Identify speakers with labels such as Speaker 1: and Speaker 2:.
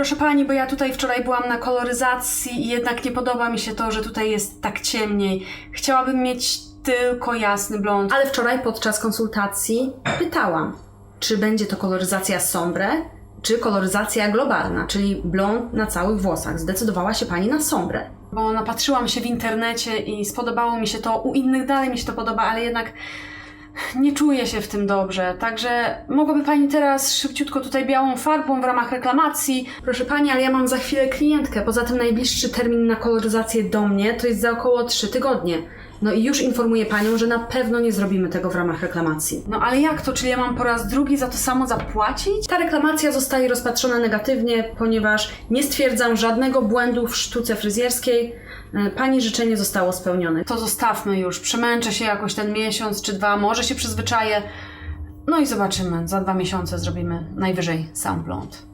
Speaker 1: Proszę pani, bo ja tutaj wczoraj byłam na koloryzacji i jednak nie podoba mi się to, że tutaj jest tak ciemniej. Chciałabym mieć tylko jasny blond. Ale wczoraj podczas konsultacji pytałam, czy będzie to koloryzacja sombre, czy koloryzacja globalna, czyli blond na całych włosach. Zdecydowała się pani na sombre. Bo napatrzyłam się w internecie i spodobało mi się to, u innych dalej mi się to podoba, ale jednak nie czuję się w tym dobrze, także mogłaby Pani teraz szybciutko tutaj białą farbą w ramach reklamacji. Proszę Pani, ale ja mam za chwilę klientkę, poza tym najbliższy termin na koloryzację do mnie to jest za około 3 tygodnie. No i już informuję Panią, że na pewno nie zrobimy tego w ramach reklamacji. No ale jak to? Czyli ja mam po raz drugi za to samo zapłacić? Ta reklamacja zostaje rozpatrzona negatywnie, ponieważ nie stwierdzam żadnego błędu w sztuce fryzjerskiej. E, Pani życzenie zostało spełnione. To zostawmy już. Przemęczę się jakoś ten miesiąc czy dwa, może się przyzwyczaję. No i zobaczymy. Za dwa miesiące zrobimy najwyżej sam blond.